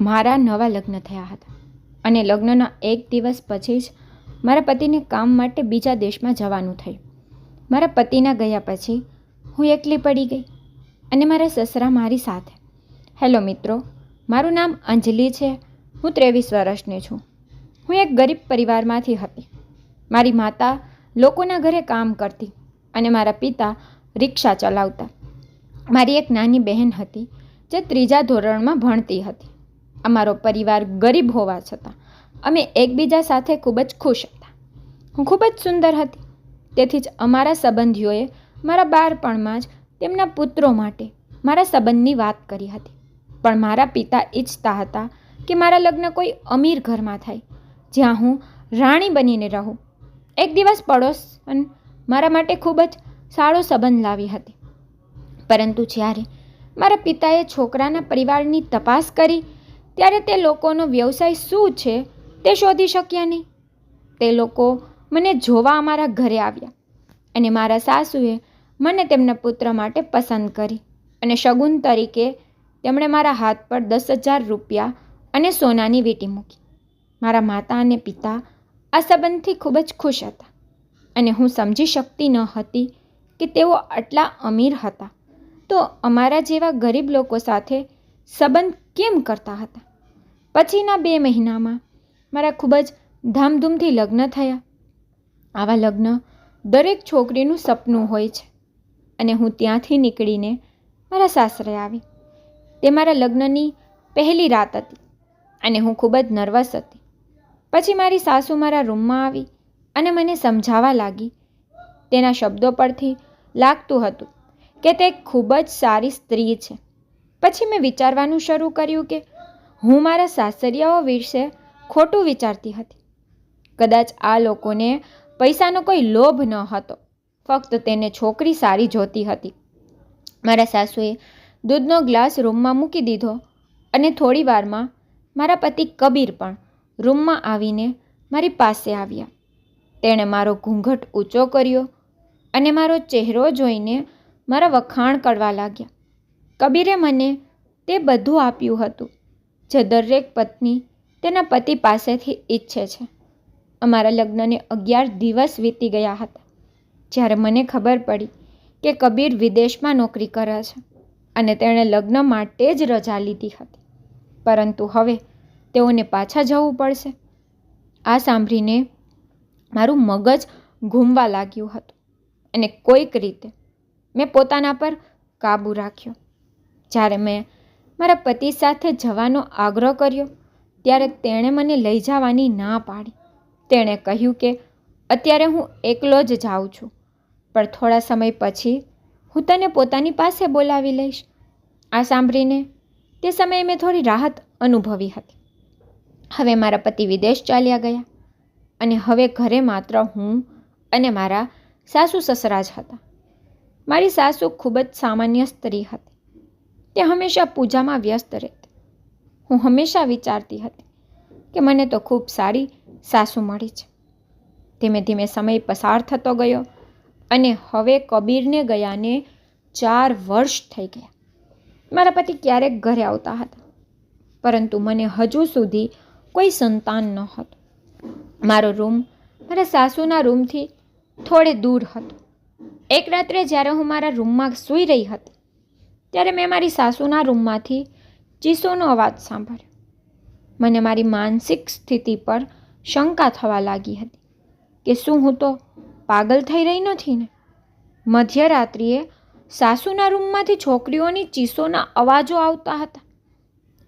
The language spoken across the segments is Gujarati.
મારા નવા લગ્ન થયા હતા. અને લગ્નના એક દિવસ પછી જ મારા પતિને કામ માટે બીજા દેશમાં જવાનું થયું. મારા પતિના ગયા પછી હું એકલી પડી ગઈ અને મારા સસરા મારી સાથે. હેલો મિત્રો, મારું નામ અંજલિ છે. હું ત્રેવીસ વર્ષની છું. હું એક ગરીબ પરિવારમાંથી હતી. મારી માતા લોકોના ઘરે કામ કરતી અને મારા પિતા રિક્ષા ચલાવતા. મારી એક નાની બહેન હતી જે ત્રીજા ધોરણમાં ભણતી હતી. અમારો પરિવાર ગરીબ હોવા છતાં, અમે એકબીજા સાથે ખૂબ જ ખુશ હતા. હું ખૂબ જ સુંદર હતી. તેથી જ અમારા સંબંધીઓએ મારા બાળપણમાં જ તેમના પુત્રો માટે મારા સંબંધની વાત કરી હતી. પણ મારા પિતા ઈચ્છતા હતા કે મારા લગ્ન કોઈ અમીર ઘરમાં થાય, જ્યાં હું રાણી બનીને રહું. એક દિવસ પડોશન મારા માટે ખૂબ જ સારો સંબંધ લાવી હતી. પરંતુ જ્યારે મારા પિતાએ છોકરાના પરિવારની તપાસ કરી ત્યારે તે લોકોનો વ્યવસાય શું છે તે શોધી શક્યા નહીં. તે લોકો મને જોવા અમારા ઘરે આવ્યા અને મારા સાસુએ મને તેમના પુત્ર માટે પસંદ કરી અને શગુન તરીકે તેમણે મારા હાથ પર દસ હજાર રૂપિયા અને સોનાની વીંટી મૂકી. મારા માતા અને પિતા આ સંબંધથી ખૂબ જ ખુશ હતા અને હું સમજી શકતી ન હતી કે તેઓ આટલા અમીર હતા. તો અમારા જેવા ગરીબ લોકો સાથે સંબંધ કેમ કરતા હતા? પછીના બે મહિનામાં મારા ખૂબ જ ધામધૂમથી લગ્ન થયા. આવા લગ્ન દરેક છોકરીનું સપનું હોય છે. અને હું ત્યાંથી નીકળીને મારા સાસરે આવી. તે મારા લગ્નની પહેલી રાત હતી અને હું ખૂબ જ નર્વસ હતી. પછી મારી સાસુ મારા રૂમમાં આવી અને મને સમજાવવા લાગી. તેના શબ્દો પરથી લાગતું હતું કે તે ખૂબ જ સારી સ્ત્રી છે. પછી મેં વિચારવાનું શરૂ કર્યું કે હું મારા સાસરિયાઓ વિશે ખોટું વિચારતી હતી. કદાચ આ લોકોને પૈસાનો કોઈ લોભ ન હતો. ફક્ત તેને છોકરી સારી જોતી હતી. મારા સાસુએ દૂધનો ગ્લાસ રૂમમાં મૂકી દીધો અને થોડી વારમાં મારા પતિ કબીર પણ રૂમમાં આવીને મારી પાસે આવ્યા. તેણે મારો ઘૂંઘટ ઊંચો કર્યો અને મારો ચહેરો જોઈને મારા વખાણ કરવા લાગ્યા. કબીરે મને તે બધું આપ્યું હતું, જે દરેક પત્ની તેના પતિ પાસેથી ઈચ્છે છે. અમારા લગ્નને અગિયાર દિવસ વીતી ગયા હતા, જ્યારે મને ખબર પડી કે કબીર વિદેશમાં નોકરી કરે છે અને તેણે લગ્ન માટે જ રજા લીધી હતી. પરંતુ હવે તેઓને પાછા જવું પડશે. આ સાંભળીને મારું મગજ ઘૂમવા લાગ્યું હતું અને કોઈક રીતે મેં પોતાના પર કાબૂ રાખ્યો. જ્યારે મેં મારા પતિ સાથે જવાનો આગ્રહ કર્યો, ત્યારે તેણે મને લઈ જવાની ના પાડી. તેણે કહ્યું કે, અત્યારે હું એકલો જ જાઉં છું, પણ થોડા સમય પછી હું તને પોતાની પાસે બોલાવી લઈશ. આ સાંભળીને તે સમયે મેં થોડી રાહત અનુભવી હતી. હવે મારા પતિ વિદેશ ચાલ્યા ગયા અને હવે ઘરે માત્ર હું અને મારા સાસુ સસરા જ હતા. મારી સાસુ ખૂબ જ સામાન્ય સ્ત્રી હતી. તે હંમેશા પૂજામાં વ્યસ્ત રહેતી. હું હંમેશા વિચારતી હતી કે મને તો ખૂબ સારી સાસુ મળી છે. ધીમે ધીમે સમય પસાર થતો ગયો અને હવે કબીરને ગયાને ચાર વર્ષ થઈ ગયા. મારા પતિ ક્યારેક ઘરે આવતા હતા, પરંતુ મને હજુ સુધી કોઈ સંતાન ન હતું. મારો રૂમ મારા સાસુના રૂમથી થોડે દૂર હતો. એક રાત્રે જ્યારે હું મારા રૂમમાં સૂઈ રહી હતી ત્યારે મેં મારી સાસુના રૂમમાંથી ચીસોનો અવાજ સાંભળ્યો. મને મારી માનસિક સ્થિતિ પર શંકા થવા લાગી હતી કે શું હું તો પાગલ થઈ રહી નથી ને? મધ્યરાત્રિએ સાસુના રૂમમાંથી છોકરીઓની ચીસોના અવાજો આવતા હતા.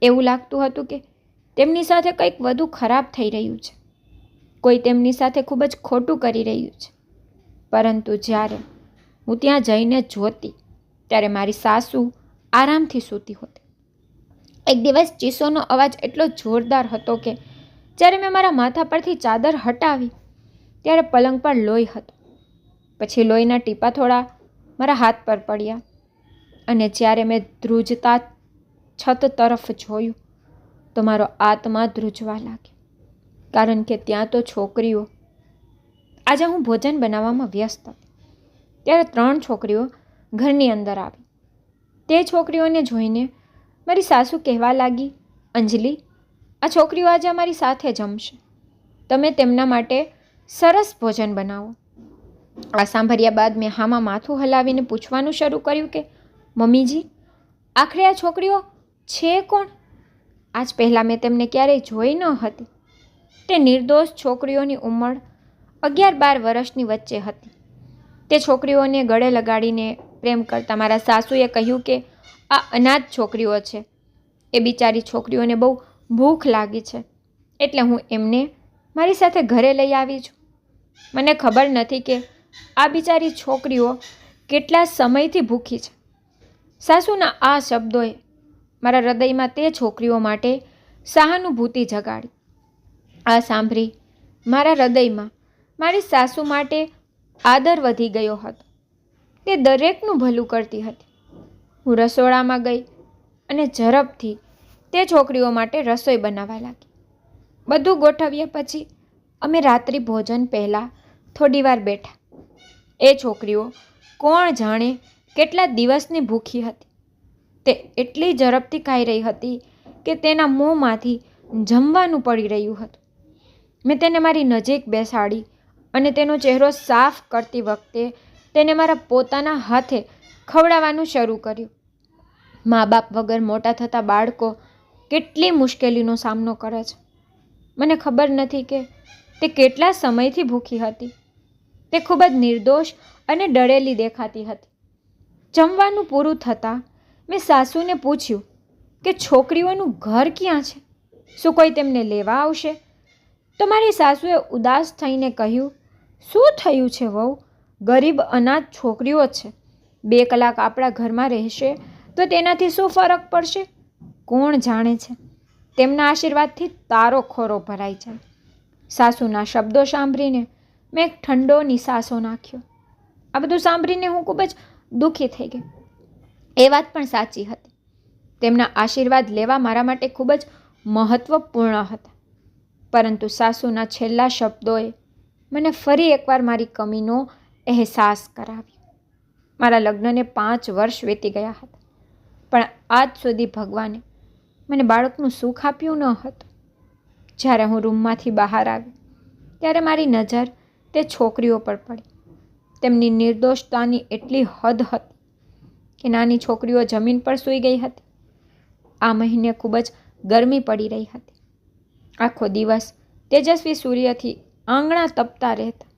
એવું લાગતું હતું કે તેમની સાથે કંઈક વધુ ખરાબ થઈ રહ્યું છે. કોઈ તેમની સાથે ખૂબ જ ખોટું કરી રહ્યું છે. પરંતુ જ્યારે હું ત્યાં જઈને જોતી ત્યારે મારી સાસુ આરામથી સૂતી હતી. એક દિવસ ચીસોનો અવાજ એટલો જોરદાર હતો કે જ્યારે મેં મારા માથા પરથી ચાદર હટાવી, ત્યારે પલંગ પર લોહી હતું. પછી લોહીના ટીપા થોડા મારા હાથ પર પડ્યા અને જ્યારે મેં ધ્રુજતા છત તરફ જોયું, તો મારો આત્મા ધ્રુજવા લાગ્યો. કારણ કે ત્યાં તો છોકરીઓ, આજે હું ભોજન બનાવવામાં વ્યસ્ત હતી. ત્યારે ત્રણ છોકરીઓ ઘરની અંદર આવી. તે છોકરીઓને જોઈને મારી સાસુ કહેવા લાગી, અંજલિ, આ છોકરીઓ આજે અમારી સાથે જમશે. તમે તેમના માટે સરસ ભોજન બનાવો. આ સાંભળ્યા બાદ મેં હામાં માથું હલાવીને પૂછવાનું શરૂ કર્યું કે, મમ્મીજી, આખરે આ છોકરીઓ છે કોણ? આજ પહેલાં મેં તેમને ક્યારેય જોઈ ન હતી. તે નિર્દોષ છોકરીઓની ઉંમર અગિયાર બાર વર્ષની વચ્ચે હતી. તે છોકરીઓને ગળે લગાડીને પ્રેમ કરતા મારા સાસુએ કહ્યું કે, આ અનાથ છોકરીઓ છે. એ બિચારી છોકરીઓને બહુ ભૂખ લાગી છે. એટલે હું એમને મારી સાથે ઘરે લઈ આવી છું. મને ખબર નથી કે આ બિચારી છોકરીઓ કેટલા સમયથી ભૂખી છે. સાસુના આ શબ્દોએ મારા હૃદયમાં તે છોકરીઓ માટે સહાનુભૂતિ જગાડી. આ સાંભળી મારા હૃદયમાં મારી સાસુ માટે આદર વધી ગયો હતો. તે દરેકનું ભલું કરતી હતી. હું રસોડામાં ગઈ અને ઝડપથી તે છોકરીઓ માટે રસોઈ બનાવવા લાગી. બધું ગોઠવ્યા પછી અમે રાત્રિ ભોજન પહેલાં થોડી વાર બેઠા. એ છોકરીઓ કોણ જાણે કેટલા દિવસની ભૂખી હતી. તે એટલી ઝડપથી ખાઈ રહી હતી કે તેના મોંમાંથી જમવાનું પડી રહ્યું હતું. મેં તેને મારી નજીક બેસાડી અને તેનો ચહેરો સાફ કરતી વખતે તેને મારા પોતાના હાથે ખવડાવવાનું શરૂ કર્યું. મા બાપ વગર મોટા થતા બાળકો કેટલી મુશ્કેલીનો સામનો કરે છે. મને ખબર નથી કે તે કેટલા સમયથી ભૂખી હતી. તે ખૂબ જ નિર્દોષ અને ડરેલી દેખાતી હતી. જમવાનું પૂરું થતાં મેં સાસુને પૂછ્યું કે, છોકરીઓનું ઘર ક્યાં છે? શું કોઈ તેમને લેવા આવશે? તો મારી સાસુએ ઉદાસ થઈને કહ્યું, શું થયું છે વહુ? ગરીબ અનાથ છોકરીઓ છે. બે કલાક આપણા ઘરમાં રહેશે તો તેનાથી શું ફરક પડશે? કોણ જાણે છે? તેમના આશીર્વાદથી તારો ખોરો ભરાય છે સાસુના શબ્દો સાંભળીને મેં એક ઠંડો નિસાસો નાખ્યો. આ બધું સાંભળીને હું ખૂબ જ દુઃખી થઈ ગઈ. એ વાત પણ સાચી હતી. તેમના આશીર્વાદ લેવા મારા માટે ખૂબ જ મહત્વપૂર્ણ હતા. પરંતુ સાસુના છેલ્લા શબ્દોએ મને ફરી એકવાર મારી કમીનો અહેસાસ કરાવ્યો. મારા લગ્નને પાંચ વર્ષ વીતી ગયા હતા, પણ આજ સુધી ભગવાને મને બાળકનું સુખ આપ્યું ન હતું. જ્યારે હું રૂમમાંથી બહાર આવી, ત્યારે મારી નજર તે છોકરીઓ પર પડી. તેમની નિર્દોષતાની એટલી હદ હતી કે નાની છોકરીઓ જમીન પર સૂઈ ગઈ હતી. આ મહિને ખૂબ જ ગરમી પડી રહી હતી. આખો દિવસ તેજસ્વી સૂર્યથી આંગણા તપતા રહેતા.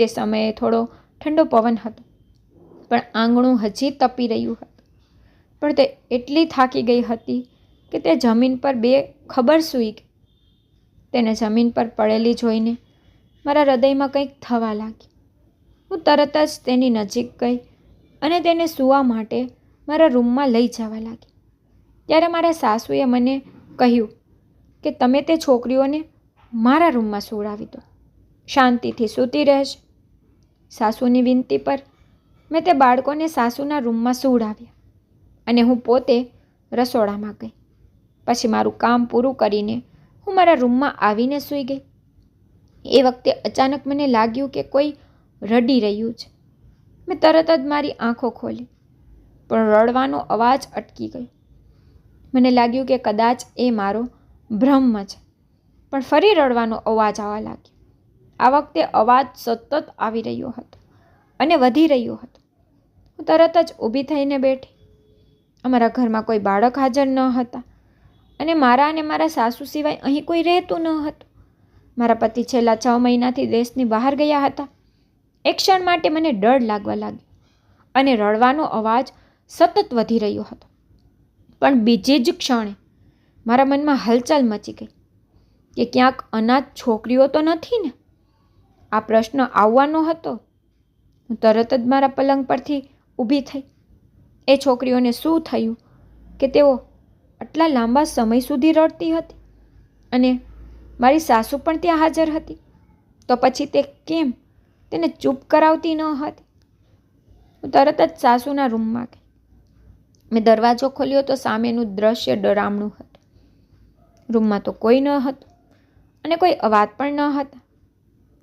તે સમયે થોડો ઠંડો પવન હતો. પણ આંગણું હજી તપી રહ્યું હતું. પણ તે એટલી થાકી ગઈ હતી કે તે જમીન પર બે ખબર સૂઈ ગઈ. તેને જમીન પર પડેલી જોઈને મારા હૃદયમાં કંઈક થવા લાગ્યું. હું તરત જ તેની નજીક ગઈ અને તેને સૂવા માટે મારા રૂમમાં લઈ જવા લાગી. ત્યારે મારા સાસુએ મને કહ્યું કે તમે તે છોકરીઓને મારા રૂમમાં સુવડાવી દો. શાંતિથી સૂતી રહેશે સાસુની વિનંતી પર મેં તે બાળકોને સાસુના રૂમમાં સુવડાવ્યા અને હું પોતે રસોડામાં ગઈ. પછી મારું કામ પૂરું કરીને હું મારા રૂમમાં આવીને સૂઈ ગઈ. એ વખતે અચાનક મને લાગ્યું કે કોઈ રડી રહ્યું છે. મેં તરત જ મારી આંખો ખોલી, પણ રડવાનો અવાજ અટકી ગયો. મને લાગ્યું કે કદાચ એ મારો ભ્રમ છે, પણ ફરી રડવાનો અવાજ આવવા લાગ્યો. આ વખતે અવાજ સતત આવી રહ્યો હતો અને વધી રહ્યો હતો. હું તરત જ ઊભી થઈને બેઠી. અમારા ઘરમાં કોઈ બાળક હાજર ન હતા અને મારા અને મારા સાસુ સિવાય અહીં કોઈ રહેતું ન હતું. મારા પતિ છેલ્લા છ મહિનાથી દેશની બહાર ગયા હતા. એક ક્ષણ માટે મને ડર લાગવા લાગ્યો અને રડવાનો અવાજ સતત વધી રહ્યો હતો. પણ બીજી જ ક્ષણે મારા મનમાં હલચલ મચી ગઈ કે ક્યાંક અનાથ છોકરીઓ તો નથી ને? આ પ્રશ્ન આવવાનો હતો, હું તરત જ મારા પલંગ પરથી ઊભી થઈ. એ છોકરીઓને શું થયું કે તેઓ આટલા લાંબા સમય સુધી રડતી હતી અને મારી સાસુ પણ ત્યાં હાજર હતી? તો પછી તે કેમ તેને ચૂપ કરાવતી ન હતી? હું તરત જ સાસુના રૂમમાં ગઈ. મેં દરવાજો ખોલ્યો તો સામેનું દ્રશ્ય ડરામણું હતું. રૂમમાં તો કોઈ ન હતું અને કોઈ અવાજ પણ ન હતા.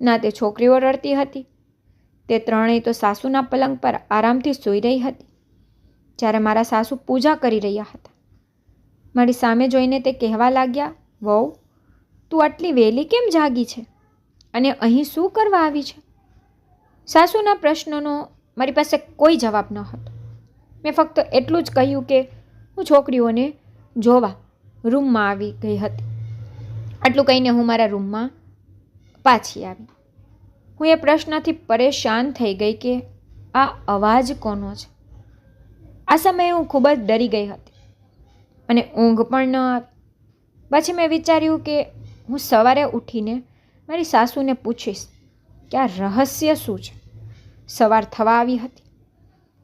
ના, તે છોકરીઓ રડતી હતી. તે ત્રણેય તો સાસુના પલંગ પર આરામથી સૂઈ રહી હતી. જ્યારે મારા સાસુ પૂજા કરી રહ્યા હતા. મારી સામે જોઈને તે કહેવા લાગ્યા, વહુ, તું આટલી વહેલી કેમ જાગી છે? અને અહીં શું કરવા આવી છે? સાસુના પ્રશ્નનો મારી પાસે કોઈ જવાબ ન હતો. મેં ફક્ત એટલું જ કહ્યું કે હું છોકરીઓને જોવા રૂમમાં આવી ગઈ હતી. આટલું કહીને હું મારા રૂમમાં પાછી આવી. હું એ પ્રશ્નથી પરેશાન થઈ ગઈ કે આ અવાજ કોનો છે? આ સમયે હું ખૂબ જ ડરી ગઈ હતી અને ઊંઘ પણ ન આવી. પછી મેં વિચાર્યું કે હું સવારે ઉઠીને મારી સાસુને પૂછીશ કે આ રહસ્ય શું છે? સવાર થવા આવી હતી.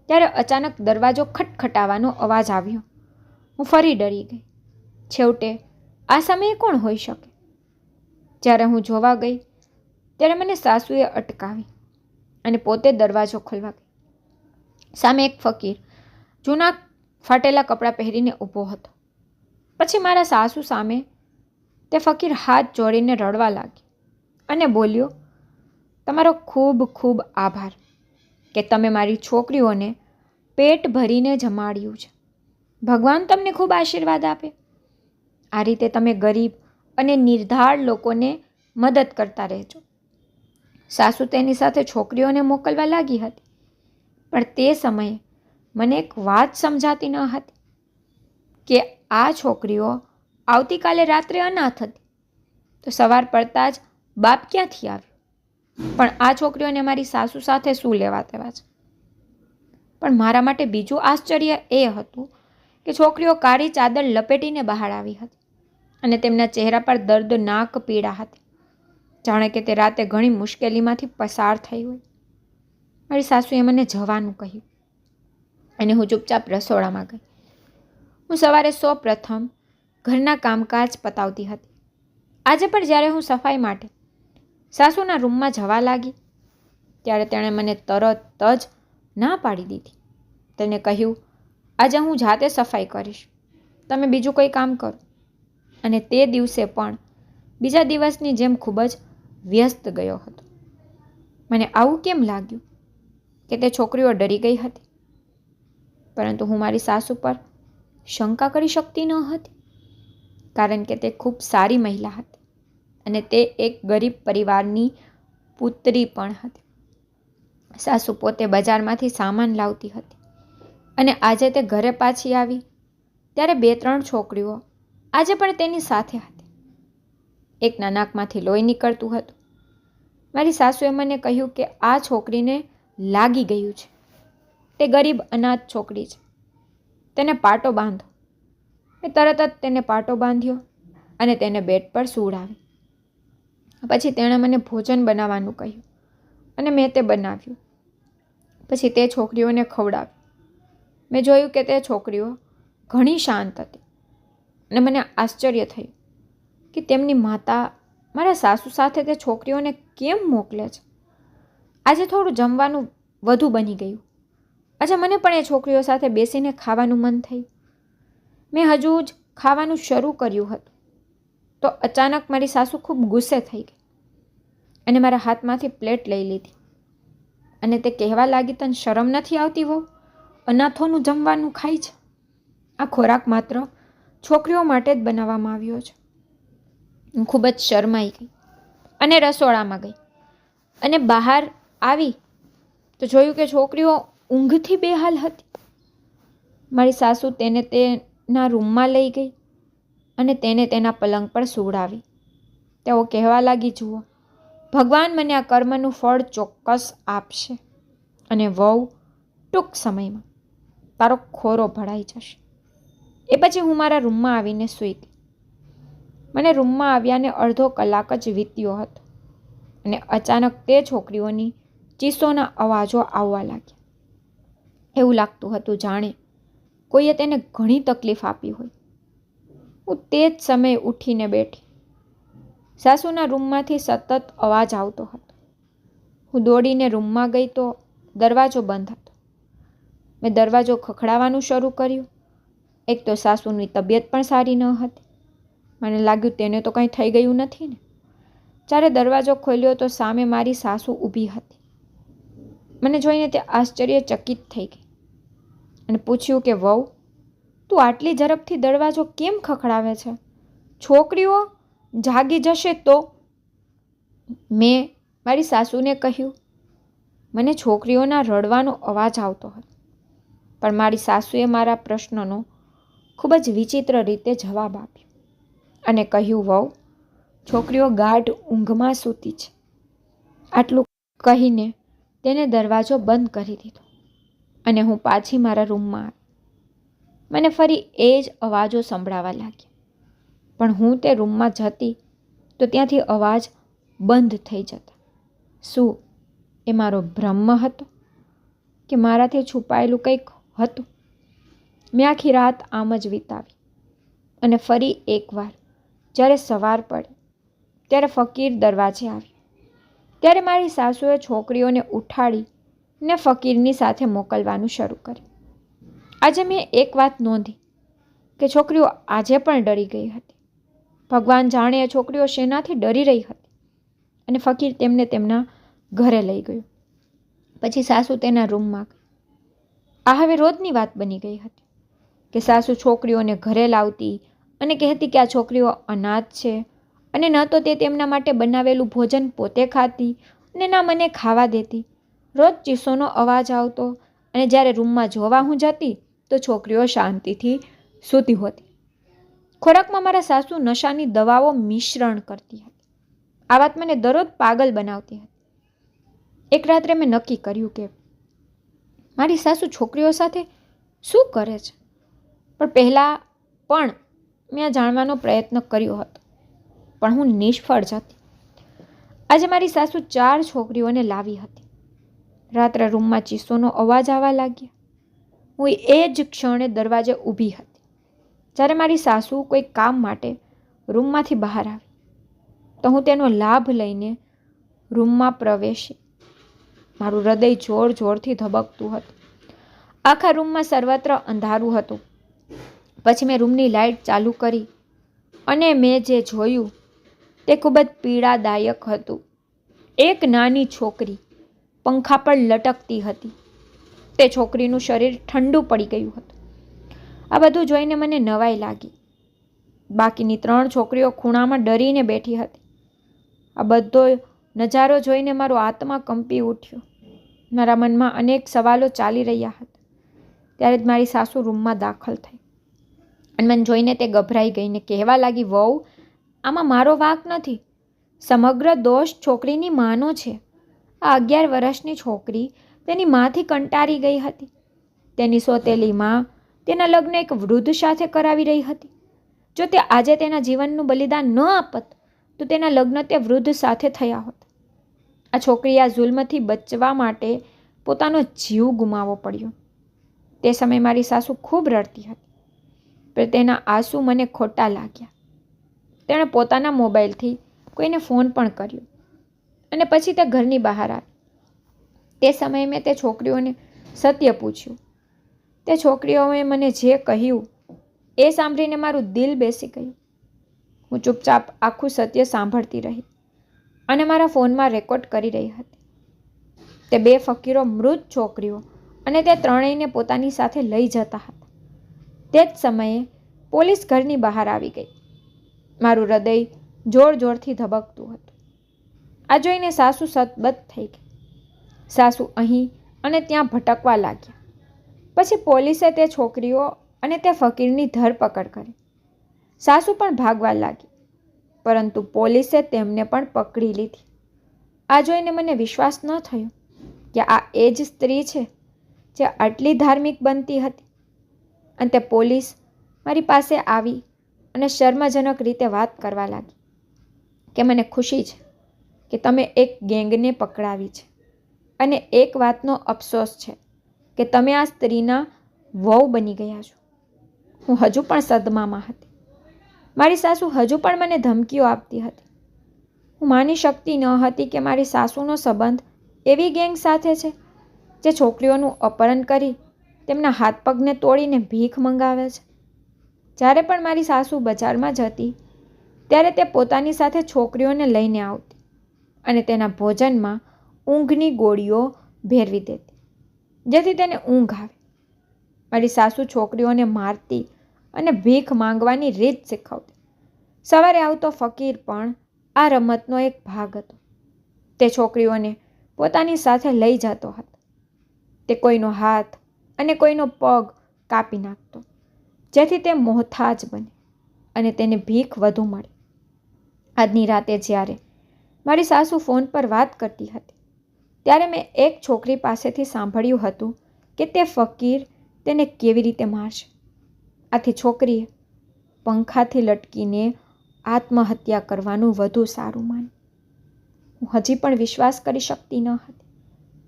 ત્યારે અચાનક દરવાજો ખટખટાવાનો અવાજ આવ્યો. હું ફરી ડરી ગઈ. છેવટે, આ સમયે કોણ હોઈ શકે? જ્યારે હું જોવા ગઈ ત્યારે મને સાસુએ અટકાવી અને પોતે દરવાજો ખોલવા ગઈ. સામે એક ફકીર જૂના ફાટેલા કપડાં પહેરીને ઊભો હતો. પછી મારા સાસુ સામે તે ફકીર હાથ જોડીને રડવા લાગ્યો અને બોલ્યો, તમારો ખૂબ ખૂબ આભાર કે તમે મારી છોકરીઓને પેટ ભરીને જમાડ્યું છે. ભગવાન તમને ખૂબ આશીર્વાદ આપે. આ રીતે તમે ગરીબ અને નિર્ધાર લોકોને મદદ કરતા રહેજો. સાસુ તેની સાથે છોકરીઓને મોકલવા લાગી હતી. પણ તે સમયે મને એક વાત સમજાતી ન હતી કે આ છોકરીઓ આવતીકાલે રાત્રે અનાથ હતી. તો સવાર પડતા જ બાપ ક્યાંથી આવ્યો? પણ આ છોકરીઓને મારી સાસુ સાથે શું લેવા તેવા છે? પણ મારા માટે બીજું આશ્ચર્ય એ હતું કે છોકરીઓ કાળી ચાદર લપેટીને બહાર આવી હતી અને તેમના ચહેરા પર દર્દનાક પીડા હતી. જાણે કે તે રાતે ઘણી મુશ્કેલીમાંથી પસાર થઈ હોય. મારી સાસુએ મને જવાનું કહ્યું. અને હું ચૂપચાપ રસોડામાં ગઈ. હું સવારે સૌ પ્રથમ ઘરના કામકાજ પતાવતી હતી. આજે પણ જ્યારે હું સફાઈ માટે સાસુના રૂમમાં જવા લાગી, ત્યારે તેણે મને તરત જ ના પાડી દીધી. તેને કહ્યું, આજે હું જાતે સફાઈ કરીશ. તમે બીજું કોઈ કામ કરો. અને તે દિવસે પણ, બીજા દિવસની જેમ ખૂબ જ વ્યસ્ત ગયો હતો. મને આવું કેમ લાગ્યું કે તે છોકરીઓ ડરી ગઈ હતી? પરંતુ હું મારી સાસુ પર શંકા કરી શકતી ન હતી, કારણ કે તે ખૂબ સારી મહિલા હતી અને તે એક ગરીબ પરિવારની પુત્રી પણ હતી. સાસુ પોતે બજારમાંથી સામાન લાવતી હતી અને આજે તે ઘરે પાછી આવી. ત્યારે બે ત્રણ છોકરીઓ આજે પણ તેની સાથે હતી. એકના નાકમાંથી લોહી નીકળતું હતું. મારી સાસુએ મને કહ્યું કે આ છોકરીને લાગી ગયું છે. તે ગરીબ અનાથ છોકરી છે. તેને પાટો બાંધો. મેં તરત જ તેને પાટો બાંધ્યો અને તેને બેડ પર સુવડાવી. પછી તેણે મને ભોજન બનાવવાનું કહ્યું અને મેં તે બનાવ્યું. પછી તે છોકરીઓને ખવડાવ્યું. મેં જોયું કે તે છોકરીઓ ઘણી શાંત હતી અને મને આશ્ચર્ય થયું. કે તેમની માતા મારા સાસુ સાથે તે છોકરીઓને કેમ મોકલે છે? આજે થોડું જમવાનું વધુ બની ગયું. આજે મને પણ એ છોકરીઓ સાથે બેસીને ખાવાનું મન થયું મેં હજુ જ ખાવાનું શરૂ કર્યું હતું. તો અચાનક મારી સાસુ ખૂબ ગુસ્સે થઈ ગઈ અને મારા હાથમાંથી પ્લેટ લઈ લીધી. અને તે કહેવા લાગી, તને શરમ નથી આવતી વહુ? અનાથોનું જમવાનું ખાય છે? આ ખોરાક માત્ર છોકરીઓ માટે જ બનાવવામાં આવ્યો છે. હું ખૂબ જ શરમાઈ ગઈ અને રસોડામાં ગઈ. અને બહાર આવી તો જોયું કે છોકરીઓ ઊંઘથી બેહાલ હતી. મારી સાસુ તેને તેના રૂમમાં લઈ ગઈ અને તેને તેના પલંગ પર સુવડાવી. તેઓ કહેવા લાગી, જુઓ, ભગવાન મને આ કર્મનું ફળ ચોક્કસ આપશે અને વહુ ટૂંક સમયમાં તારો ખોરો ભળાઈ જશે. એ પછી હું મારા રૂમમાં આવીને સૂઈ ગઈ. મને રૂમમાં આવ્યાને અડધો કલાક જ વીત્યો હતો. અને અચાનક તે છોકરીઓની ચીસોના અવાજો આવવા લાગ્યા. એવું લાગતું હતું જાણે કોઈએ તેને ઘણી તકલીફ આપી હોય. હું તે જ સમયે ઉઠીને બેઠી. સાસુના રૂમમાંથી સતત અવાજ આવતો હતો. હું દોડીને રૂમમાં ગઈ તો દરવાજો બંધ હતો. મેં દરવાજો ખખડાવવાનું શરૂ કર્યું. એક તો સાસુની તબિયત પણ સારી ન હતી. મને લાગ્યું તેને તો કંઈ થઈ ગયું નથી ને. જ્યારે દરવાજો ખોલ્યો તો સામે મારી સાસુ ઊભી હતી. મને જોઈને તે આશ્ચર્યચકિત થઈ ગઈ અને પૂછ્યું કે, વહુ, તું આટલી ઝડપથી દરવાજો કેમ ખખડાવે છે? છોકરીઓ જાગી જશે તો? મેં મારી સાસુને કહ્યું, મને છોકરીઓના રડવાનો અવાજ આવતો હતો. પણ મારી સાસુએ મારા પ્રશ્નનો ખૂબ જ વિચિત્ર રીતે જવાબ આપ્યો. અને કહ્યું, વહુ, છોકરીઓ ગાઢ ઊંઘમાં સૂતી છે. આટલું કહીને તેને દરવાજો બંધ કરી દીધો અને હું પાછી મારા રૂમમાં આવી. મને ફરી એ જ અવાજો સંભળાવા લાગ્યા. પણ હું તે રૂમમાં જતી તો ત્યાંથી અવાજ બંધ થઈ જતા. શું એ મારો ભ્રમ હતો કે મારાથી છુપાયેલું કંઈક હતું? મેં આખી રાત આમ જ વિતાવી અને ફરી એકવાર જ્યારે સવાર પડી, ત્યારે ફકીર દરવાજે આવી. ત્યારે મારી સાસુએ છોકરીઓને ઉઠાડી ને ફકીરની સાથે મોકલવાનું શરૂ કર્યું. આજે મેં એક વાત નોંધી કે છોકરીઓ આજે પણ ડરી ગઈ હતી. ભગવાન જાણે એ છોકરીઓ શેનાથી ડરી રહી હતી અને ફકીર તેમને તેમના ઘરે લઈ ગયો. પછી સાસુ તેના રૂમમાં ગઈ. આ હવે રોજની વાત બની ગઈ હતી કે સાસુ છોકરીઓને ઘરે લાવતી અને કહેતી કે આ છોકરીઓ અનાથ છે. અને ન તો તે તેમના માટે બનાવેલું ભોજન પોતે ખાતી અને ના મને ખાવા દેતી. રોજ ચીસોનો અવાજ આવતો અને જ્યારે રૂમમાં જોવા હું જતી તો છોકરીઓ શાંતિથી સૂતી હોતી. ખોરાકમાં મારા સાસુ નશાની દવાઓ મિશ્રણ કરતી હતી. આ વાત મને દરરોજ પાગલ બનાવતી હતી. એક રાત્રે મેં નક્કી કર્યું કે મારી સાસુ છોકરીઓ સાથે શું કરે છે? પણ પહેલાં પણ મેં જાણવાનો પ્રયત્ન કર્યો હતો, પણ હું નિષ્ફળ જતી. આજે મારી સાસુ ચાર છોકરીઓને લાવી હતી. રાત્રે રૂમમાં ચીસોનો અવાજ આવવા લાગ્યા. હું એ જ ક્ષણે દરવાજે ઊભી હતી, જ્યારે મારી સાસુ કોઈ કામ માટે રૂમમાંથી બહાર આવી. તો હું તેનો લાભ લઈને રૂમમાં પ્રવેશી. મારું હૃદય જોર જોરથી ધબકતું હતું. આખા રૂમમાં સર્વત્ર અંધારું હતું. પછી મેં રૂમની લાઇટ ચાલુ કરી અને મેં જે જોયું તે ખૂબ જ પીડાદાયક હતું. એક નાની છોકરી પંખા પર લટકતી હતી. તે છોકરીનું શરીર ઠંડુ પડી ગયું હતું. આ બધું જોઈને મને નવાઈ લાગી. બાકીની ત્રણ છોકરીઓ ખૂણામાં ડરીને બેઠી હતી. આ બધો નજારો જોઈને મારો આત્મા કંપી ઉઠ્યો. મારા મનમાં અનેક સવાલો ચાલી રહ્યા હતા. ત્યારે જ મારી સાસુ રૂમમાં દાખલ થઈ. અને જોઈને તે ગભરાઈ ગઈને કહેવા લાગી, વહુ, આમાં મારો વાંક નથી. સમગ્ર દોષ છોકરીની માનો છે. આ અગિયાર વર્ષની છોકરી તેની માથી કંટારી ગઈ હતી. તેની સોતેલી માં તેના લગ્ન એક વૃદ્ધ સાથે કરાવી રહી હતી. જો તે આજે તેના જીવનનું બલિદાન ન આપત, તો તેના લગ્ન તે વૃદ્ધ સાથે થયા હોત. આ છોકરી આ જુલ્મથી બચવા માટે પોતાનો જીવ ગુમાવવો પડ્યો. તે સમયે મારી સાસુ ખૂબ રડતી હતી. પણ તેના આંસુ મને ખોટા લાગ્યા. તેણે પોતાના મોબાઈલથી કોઈને ફોન પણ કર્યો અને પછી તે ઘરની બહાર આવી. તે સમયે મેં તે છોકરીઓને સત્ય પૂછ્યું. તે છોકરીઓએ મને જે કહ્યું એ સાંભળીને મારું દિલ બેસી ગયું. હું ચૂપચાપ આખું સત્ય સાંભળતી રહી અને મારા ફોનમાં રેકોર્ડ કરી રહી હતી. તે બે ફકીરો મૃત છોકરીઓ અને તે ત્રણેયને પોતાની સાથે લઈ જતા હતા. તે જ સમયે પોલીસ ઘરની બહાર આવી ગઈ. મારું હૃદય જોર જોરથી ધબકતું હતું. આ જોઈને સાસુ સતબત થઈ ગઈ. સાસુ અહીં અને ત્યાં ભટકવા લાગ્યા. પછી પોલીસે તે છોકરીઓ અને તે ફકીરની ધરપકડ કરી. સાસુ પણ ભાગવા લાગી, પરંતુ પોલીસે તેમને પણ પકડી લીધી. આ જોઈને મને વિશ્વાસ ન થયો કે આ એ જ સ્ત્રી છે જે આટલી ધાર્મિક બનતી હતી. અને તે પોલીસ મારી પાસે આવી અને શર્મજનક રીતે વાત કરવા લાગી કે મને ખુશી છે કે તમે એક ગેંગને પકડાવી છે. અને એક વાતનો અફસોસ છે કે તમે આ સ્ત્રીના વહુ બની ગયા છો. હું હજુ પણ સદમામાં હતી. મારી સાસુ હજુ પણ મને ધમકીઓ આપતી હતી. હું માની શકતી ન હતી કે મારી સાસુનો સંબંધ એવી ગેંગ સાથે છે જે છોકરીઓનું અપહરણ કરી તેમના હાથ પગને તોડીને ભીખ મંગાવે છે. જ્યારે પણ મારી સાસુ બજારમાં જતી, ત્યારે તે પોતાની સાથે છોકરીઓને લઈને આવતી અને તેના ભોજનમાં ઊંઘની ગોળીઓ ભેરવી દેતી, જેથી તેને ઊંઘ આવે. મારી સાસુ છોકરીઓને મારતી અને ભીખ માંગવાની રીત શીખવતી. સવારે આવતો ફકીર પણ આ રમતનો એક ભાગ હતો. તે છોકરીઓને પોતાની સાથે લઈ જતો હતો. તે કોઈનો હાથ અને કોઈનો પગ કાપી નાખતો. જેથી તે મોહતાજ બને અને તેને ભીખ વધુ મળે. આજની રાતે જ્યારે મારી સાસુ ફોન પર વાત કરતી હતી, ત્યારે મેં એક છોકરી પાસેથી સાંભળ્યું હતું કે તે ફકીર તેને કેવી રીતે મારશે. આથી છોકરીએ પંખાથી લટકીને આત્મહત્યા કરવાનું વધુ સારું માન્યું. હું હજી પણ વિશ્વાસ કરી શકતી ન હતી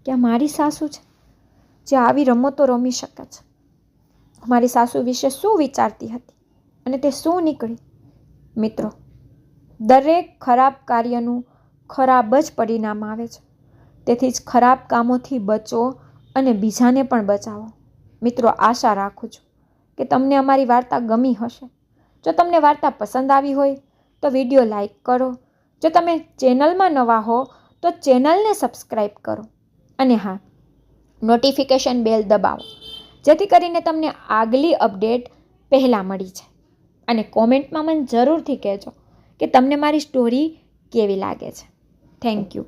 કે મારી સાસુ છે. જે આવી રમતો રમી શકે છે. મારી સાસુ વિશે શું વિચારતી હતી અને તે શું નીકળી? મિત્રો, દરેક ખરાબ કાર્યનું ખરાબ જ પરિણામ આવે છે. તેથી જ ખરાબ કામોથી બચો અને બીજાને પણ બચાવો. મિત્રો, આશા રાખું છું કે તમને અમારી વાર્તા ગમી હશે. જો તમને વાર્તા પસંદ આવી હોય તો વીડિયો લાઈક કરો. જો તમે ચેનલમાં નવા હો તો ચેનલને સબસ્ક્રાઈબ કરો. અને હા નોટિફિકેશન બેલ દબાવો. જેથી કરીને તમને આગલી અપડેટ પહેલાં મળી જાય. અને કોમેન્ટમાં મને જરૂરથી કહેજો કે તમને મારી સ્ટોરી કેવી લાગે છે. Thank you.